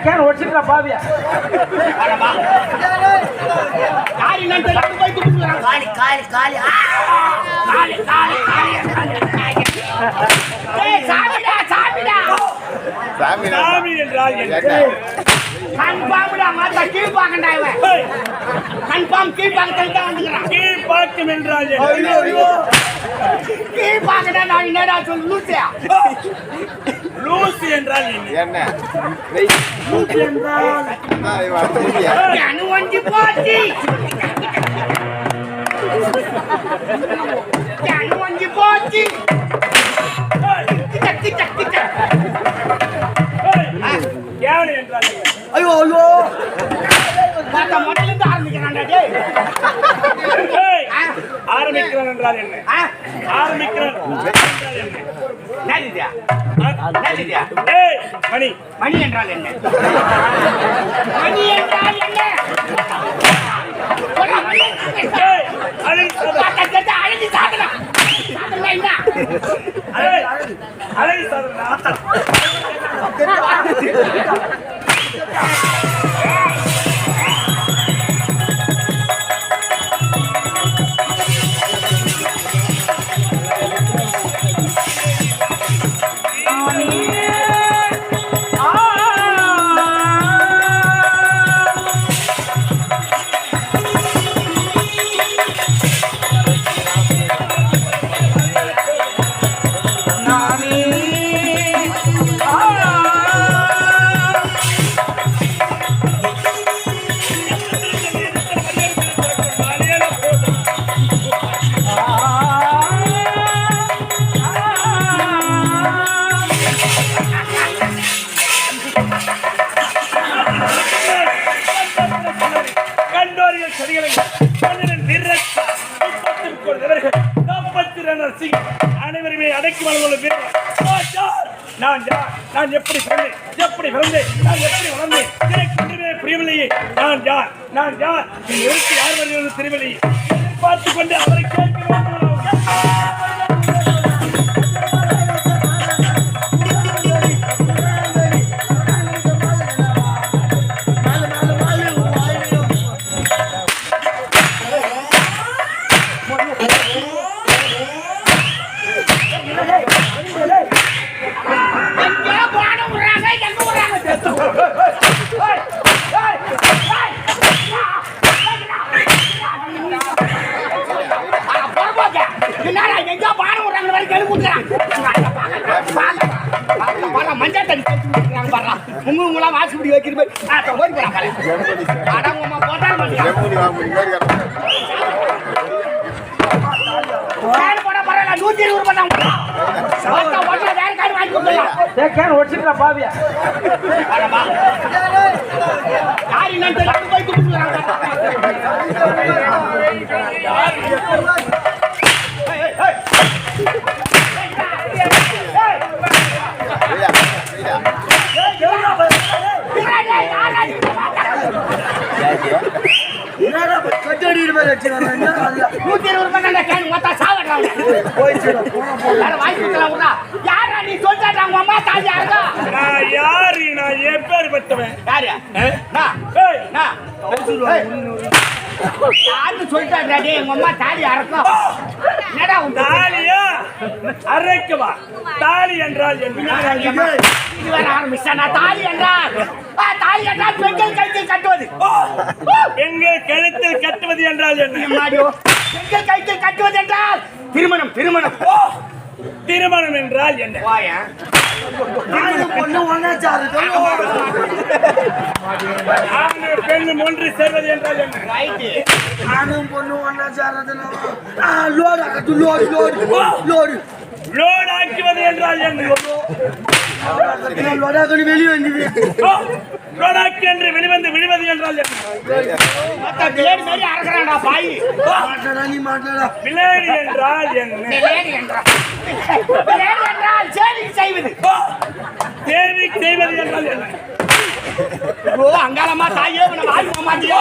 Can ஒடிச்சிட்டா பாவியா? நான் போய் காலி காலி காலி. ஆ! காலி காலி காலி காலி ஏய் சாமிடா சாமிடா. சாமி என்றால் என்ன கன்ஃபார்ம்டா மாத்தா கீழ் பாக்கண்டா இவன் கன்ஃபார்ம் கீழ் பாக்கத்துல தான் வந்துக்கிறான். கீழ் பாக்கம் என்றால் நான் என்னடா சொல்லு லூசியா லூசு என்றால் என்ன? அடுத்த முடியா? அணு வண்டி போச்சு. அணு வண்டி போச்சு. ஆரம்பிக்கிறான் என்றால் என்ன? ஆரம்பிக்கிறான். மணி. மணி என்றால் என்ன? மணி என்றால் என்ன நான் எப்படி பிறந்தேன்? எப்படி பிறந்தேன்? நான் எப்படி வளர்ந்தேன்? எனக்கு ஒன்றுமே புரியவில்லையே. நான் யார்? நான் யார்? எழுத்து யார் வருகிறது தெரியவில்லையே. பார்த்துக் கொண்டு அவரை கேட்டு செம்மறி வாங்க முடியாது. ஃபேன் போட பரவாயில்ல, நூத்தி இருபது ரூபாய் வாங்கி கொடுக்கலாம். ஏ கேன் ஒடிச்சிட்டா பாவியா. யார் என்னன்னு தெரியல, போய் கொடுக்குறாங்க. வெய்யா, வெய்யா. நூத்தி இருபது ரூபாய் தான்டா கேன் மொத்தம் சாவட்றாங்க. வேற வாங்கி கொடுக்கலாம் விட்றா. யாரா நீ சொல்லிட்டாடா, உங்க அம்மா தாலி யாருக்கா? நான் யாரு? நான் யாரு? நான். ஏய், நான். சொல்லிட்டாடா, டேய், உங்க அம்மா தாலி யாருக்கா? என்னடா உன் தாலியா? அரைக்கவா தாலி என்றால் என்ன? இது வேற ஆரம்பிச்சிட்டானா? தாலி என்றால்? ஆ, தாலி என்றால் பெண்கள் கழுத்தில் கட்டுவது. எங்கள் கழுத்தில் கட்டுவது என்றால் என்ன? பெண்கள் கழுத்தில் கட்டுவது என்றால் திருமணம் திருமணம். திருமணம் என்றால் என்ன? பெண்ணும் ஒன்று சேர்வது என்றால் என்ன. நானும் பொண்ணு ஒன்னா சாரதுல load load load load. Load ஆக்குவது என்றால் என்ன? லொடாக்கடி வெளியே வந்தது ஓ, என்று வெளிவந்து விழுவது என்றால் என்ன? மத்த பிளேடு மாதிரி அறக்குறான்டா பாய் மாட்டடா நீ மாட்டடா பிளேடு என்றால் என்ன? பிளேடு என்றால் பிளேடு என்றால் சேவிங் செய்வது ஓ, செய்வது என்றால் என்ன? ஓ அங்காளமா தாயே நம்ம வாய் போக மாட்டியா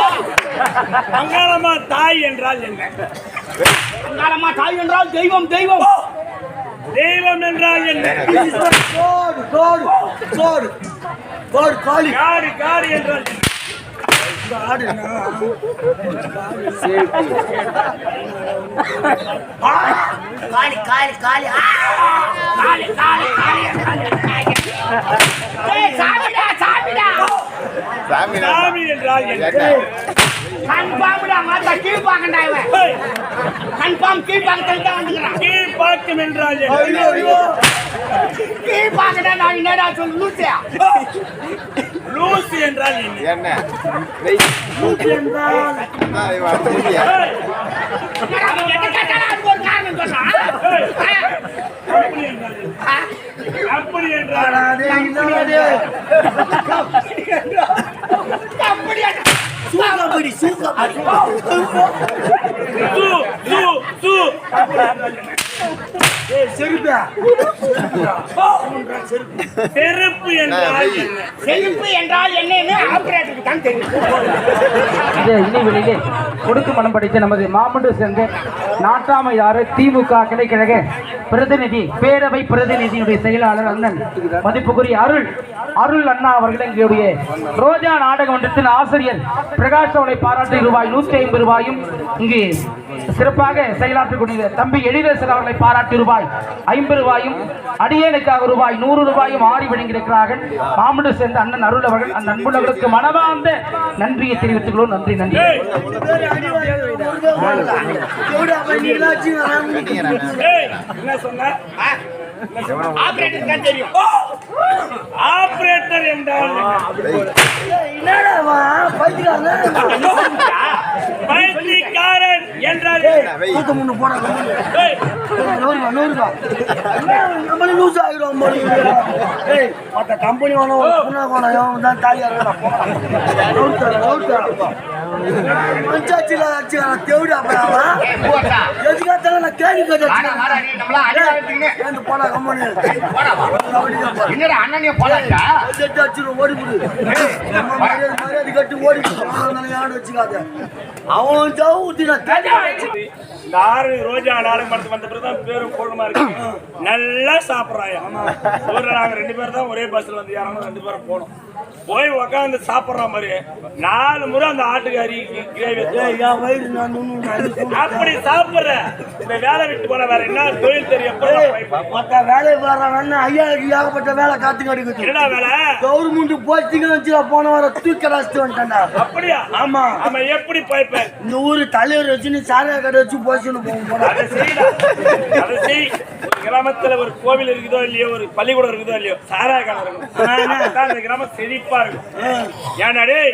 தாய் என்றால் என்ன? அங்காளமா தாய் என்றால் தெய்வம் தெய்வம். தெய்வம் என்றால் என்ன கோடு கோடு கோடு கோடு காளி காடு காடு என்றால் என்ன? காடுனா காளி காளி காளி ஆ! காளி காளி காளி காளி ஏய் சாமிடா சாமிடா சாமி என்றால் என்ன கன்ஃபார்ம்டா மாத்தா கீழ் பாக்கண்டா இவன். கன்ஃபார்ம் கீழ் பாக்கத்தில் தான் வந்துக்கிறான் என்றால் கீழ் பாக்கண்டா நான் என்னடா சொல்லு லூசியா லூசு என்றால் என்ன? என்ன? வெய். என்றால்? அப்படி? அப்படி சூக்காப்படி, சூக்காப்படி. சு சு சு. ஏய், செருப்பா. செருப்பு என்றால் என்ன? செழிப்பு என்றால் என்னன்னு ஆபரேட்டருக்கு தான் தெரியும். கொடுக்கு கொடுத்து மனம் படித்த நமது மாமண்டு சேர்ந்த நாட்டாமையாறு திமுக கிளைக்கழக பிரதிநிதி பேரவை பிரதிநிதியுடைய செயலாளர் அண்ணன் மதிப்புக்குரிய அருள் அருள் அண்ணா அவர்கள் எங்களுடைய ரோஜா நாடக மன்றத்தின் ஆசிரியர் பிரகாஷ் அவளை பாராட்டி ரூபாய் நூற்றி ஐம்பது ரூபாயும் இங்கு சிறப்பாக செயலாற்றக்கூடிய தம்பி எழிலரசன் அவர்களை பாராட்டி ரூபாய் ஐம்பது ரூபாயும் அடியேனுக்காக ரூபாய் நூறு ரூபாயும் ஆடி வழங்கியிருக்கிறார்கள். மாமண்டு சேர்ந்த அண்ணன் அருள் அவர்கள் அந்த அன்புள்ளவர்களுக்கு மனமார்ந்த நன்றியை தெரிவித்துக் கொள்வோம். நன்றி நன்றி. ஏய், என்ன சொன்ன தெரியும் ஆபரேட்டர் என்றால் என்ன? ஏய், என்னடா அவன்? பைத்தியக்காரனா? என்றால் நூறுபா, நூறுபா. என்ன, நம்மளே லூஸ் இருக்குது. ஏய், மத்த கம்பெனி வேணும், புண்ணா இவன் தான் தாலியா அடிச்சுக்கிறான், தேவடி அப்புறம் எதுக்காத்தாலும் நான் கேள்வி கேட்டு போடா கம்பெனி. என்னடா அண்ணனே போலாண்டா செட்டு அடிச்சிடும் ஓடி விடு மரியாதை கட்டி ஓடி வச்சுக்காத. அவன் ஜவு ஊத்தினா இந்த ஆறு ரோஜா நாடகம் படத்துக்கு வந்த பிறகு தான் பேரும் கோலமா இருக்கு. நல்லா சாப்பிட்றாயா. ஊர்ல நாங்க ரெண்டு பேரும் தான் ஒரே பஸ்ல வந்து யாரும் ரெண்டு பேரும் போனோம் போய் உக்காந்து சாப்பிடுற மாதிரி நாலு முறை அந்த ஆட்டுக்காரி கிரேவி. அப்படி சாப்பிடுற. இந்த வேலை விட்டு போன வேற என்ன தொழில் தெரியும்? மத்த வேலை வர்றவன் ஐயாவுக்கு ஏகப்பட்ட வேலை காத்து கிடைக்குது என்னடா வேலை? கவர்மெண்ட் போஸ்டிங் வச்சு போன வாரம் தூக்கி கடாச்சிட்டு வந்துட்டேன்டா. அப்படியா? ஆமா. ஆமா எப்படி போய்ப்பேன்? இந்த ஊரு தலைவர் வச்சு நீ சாராய கடை வச்சு போஸ்டிங் கிராமத்துல ஒரு கோவில் இருக்குதோ இல்லையோ ஒரு பள்ளிக்கூடம் இருக்குதோ இல்லையோ இருக்கும். அப்பதான் அந்த கிராமம் செழிப்பா இருக்கும். ஏன்டா டேய்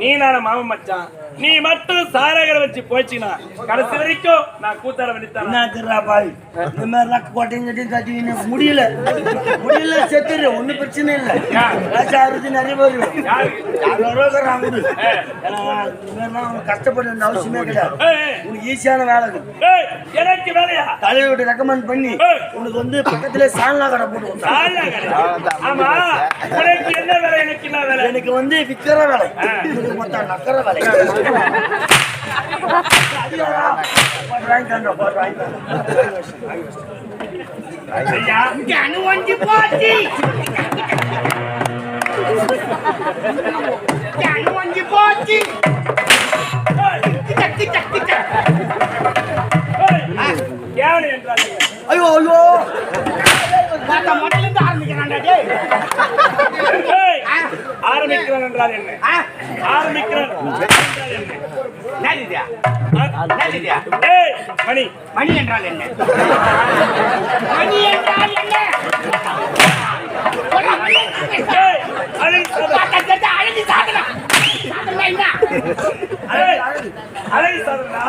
நீ நான மாமன் மச்சான். நீ மட்டும் சாராய கடை வச்சு போச்சுன்னா கடைசி வரைக்கும் நான் கூத்தாட வேண்டித்தான் என்ன திருடா பாய்? இந்த மாதிரி கோட்டையும் கட்டி கட்டிக்கின்னு முடியல. முடியல செத்துரு. ஒன்றும் பிரச்சனை இல்லை. காசு ஆறுது நிறைய பேர். இருக்கிறாங்க. ஏன்னா, இந்த மாதிரிலாம் கஷ்டப்பட வேண்டிய அவசியமே கிடையாது. உனக்கு ஈஸியான வேலை ஏய், தலைவர்கிட்ட ரெக்கமெண்ட் பண்ணி உனக்கு வந்து பக்கத்துல சால்னா கடை போட்டு ஆமா. உனக்கு என்ன வேலை? எனக்கு என்ன வேலை? எனக்கு வந்து விக்கிற வேலை. உனக்கு மொத்தம் நக்கற வேலை. ஐயா போச்சு. கேவலம் என்றால் என்ன? ஐயோ ஐயோ. இருந்து ஆரம்பிக்கிறான்டா டேய். ஆரம்பிக்கிறேன் என்றால் என்ன? ஆரம்பிக்கிறேன் என்றால் என்ன? மணி. மணி என்றால் என்ன? மணி என்றால் என்ன சொல்றா, மணி என்றால் என்ன? ஏய் அழகு சாதனம். பார்த்தா தெரிஞ்சா அழகு சாதனம். சாதனம் என்ன? ஏய், அழகு சாதனம்.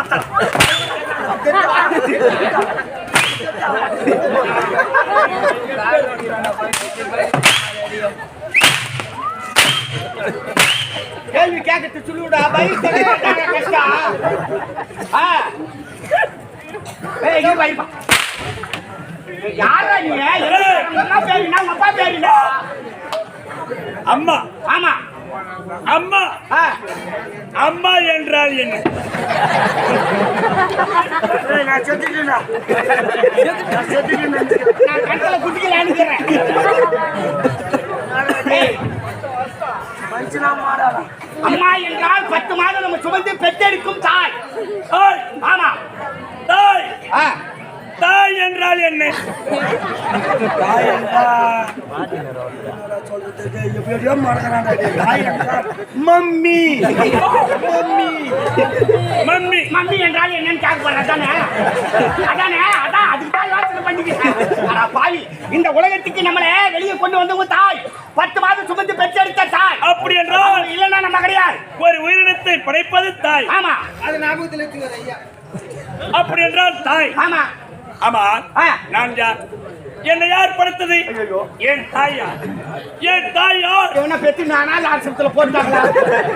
கேள்வி கேட்கறது சொல்லுடா பயிர் தெரியாத கஷ்டம் ஆ ஏய் இங்க பயிர்ப்பா யாரா நீ? என்ன பேருனா உங்க அப்பா பேருனா அம்மா. ஆமா. அம்மா. ஆ. அம்மா என்றால் என்ன? ஏய், நான் செத்துட்டேன்டா. நான் நினைக்கிறேன். நான் கண்ணுல குட்டிக்கல அனுக்கிறேன். அம்மா என்றால் பத்து மாதம் நம்ம சுமந்து பெற்றெடுக்கும் தாய். தாய் ஆமா தாய் ஆ. தாய் என்றால் என்ன? தாய் மம்மி. மம்மி. மம்மி. மம்மி என்றால் என்னன்னு கேட்க அதானே? அதானே? அதான் அதுக்கு தான் யோசனை பண்ணிக்கிறேன் ஆனா பாவி இந்த உலகத்துக்கு நம்மளை வெளியே கொண்டு வந்தவங்க தாய். பத்து மாதம் சுமந்து பெற்றெடுத்த தாய். அப்படி என்றால் இல்லைன்னா நம்ம கிடையாது. உயிரினத்தை படைப்பது தாய். ஆமா. அப்படி என்றால் தாய். ஆமா. ஆமா. நான் யார்? என்னை யார் படைத்தது? என் தாயா. என் தாயா. இவனை பெற்று நானா லாட்சத்துல போட்டாங்களா?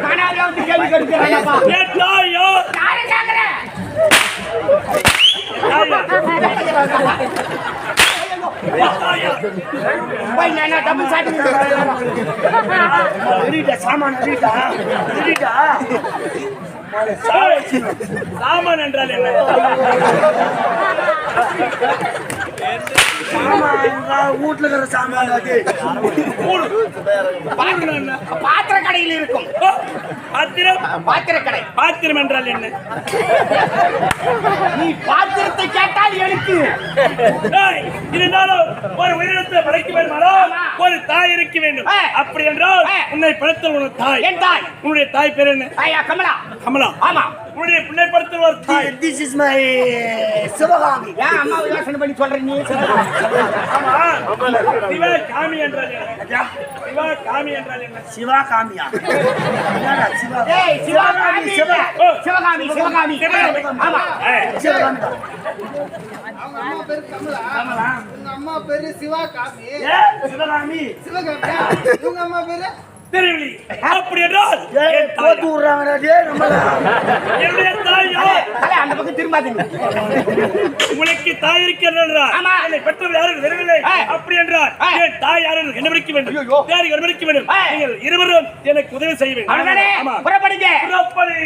நானாவே வந்து கேள்வி கேட்கிறேன்ப்பா. என் தாயா. யாரை போய் நான் டபுள் எரிடா, சாமான். சாமான் என்றால் என்ன? வீட்டுல இருக்கிற சாமான் அது. பாத்திர கடையில் இருக்கும். பாத்திரம்? பாத்திர கடை பாத்திரம் என்றால் என்ன? நீ பாத்திரத்தை கேட்டால் எனக்கு. தாய் இருந்தாலும் ஒரு உயிரினத்தை படைக்க வேண்டுமானால். ஒரு தாய் இருக்க வேண்டும். அப்படி என்றால். உன்னை படைத்தல் உனது தாய். என் தாய். உன்னுடைய தாய் பேர் என்ன? ஐயா கமலா. கமலா. ஆமா. உன்னுடைய பிள்ளை படுத்தல் ஒரு தாய். This is my Sivakami. ஏன் அம்மா யோசனை பண்ணி சொல்ற நீ ஆமா. சிவா காமி என்றால் என்ன? சிவா காமி என்றால் என்ன? சிவா காமியா? சிவா. சிவகாமி. சிவகாமி. ஆமா. அம்மா பேரு சிவா காமி சிவகாமி உங்க அம்மா பேரு அப்படி என்றால் போட்டு என்னுடைய அந்த பக்கம் திரும்பாதீங்க உங்களுக்கு தாய் இருக்கிறார் பெற்றவர் யாரும் தெரியவில்லை அப்படி என்றால் என் தாய் யாரும் கண்டுபிடிக்க வேண்டும் கண்டுபிடிக்க வேண்டும் நீங்கள் இருவரும் எனக்கு உதவி செய்ய வேண்டும் ஆமா புறப்படுங்க புறப்படு.